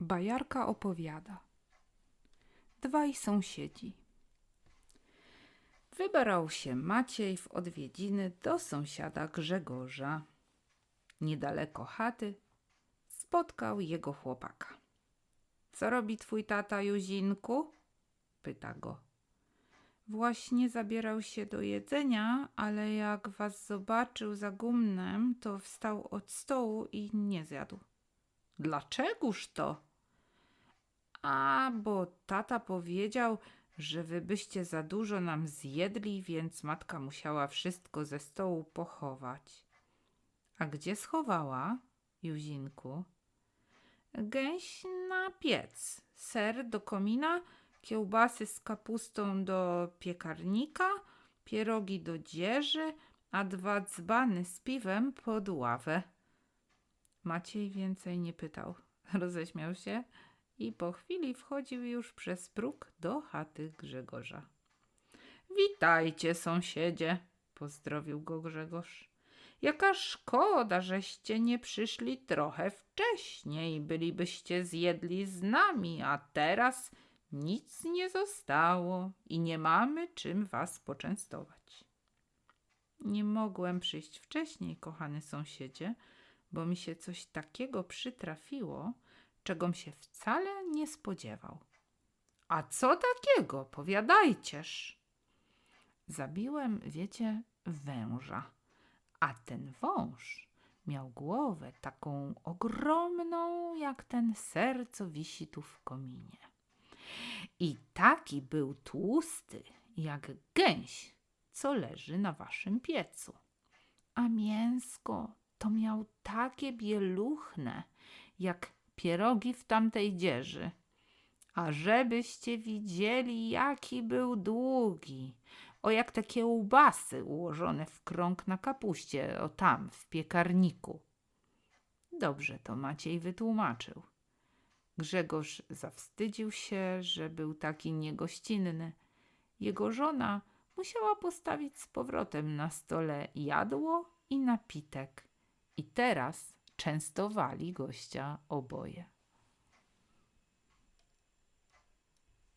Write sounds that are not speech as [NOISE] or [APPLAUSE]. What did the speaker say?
Bajarka opowiada. Dwaj sąsiedzi. Wybrał się Maciej w odwiedziny do sąsiada Grzegorza. Niedaleko chaty spotkał jego chłopaka. Co robi twój tata Juzinku? pyta go. Właśnie zabierał się do jedzenia, ale jak was zobaczył za gumnem, to wstał od stołu i nie zjadł. Dlaczegoż to? A, bo tata powiedział, że wy byście za dużo nam zjedli, więc matka musiała wszystko ze stołu pochować. A gdzie schowała, Juzinku? Gęś na piec, ser do komina, kiełbasy z kapustą do piekarnika, pierogi do dzieży, a dwa dzbany z piwem pod ławę. Maciej więcej nie pytał. [LAUGHS] Roześmiał się i po chwili wchodził już przez próg do chaty Grzegorza. Witajcie, sąsiedzie, pozdrowił go Grzegorz. Jaka szkoda, żeście nie przyszli trochę wcześniej, bylibyście zjedli z nami, a teraz nic nie zostało i nie mamy czym was poczęstować. Nie mogłem przyjść wcześniej, kochany sąsiedzie, bo mi się coś takiego przytrafiło, czegom się wcale nie spodziewał. A co takiego? Powiadajcież. Zabiłem, wiecie, węża, a ten wąż miał głowę taką ogromną, jak ten ser, co wisi tu w kominie. I taki był tłusty, jak gęś, co leży na waszym piecu. A mięsko to miał takie bieluchne, jak pierogi w tamtej dzieży. A żebyście widzieli, jaki był długi, o jak te kiełbasy ułożone w krąg na kapuście, o tam, w piekarniku. Dobrze to Maciej wytłumaczył. Grzegorz zawstydził się, że był taki niegościnny. Jego żona musiała postawić z powrotem na stole jadło i napitek. I teraz częstowali gościa oboje.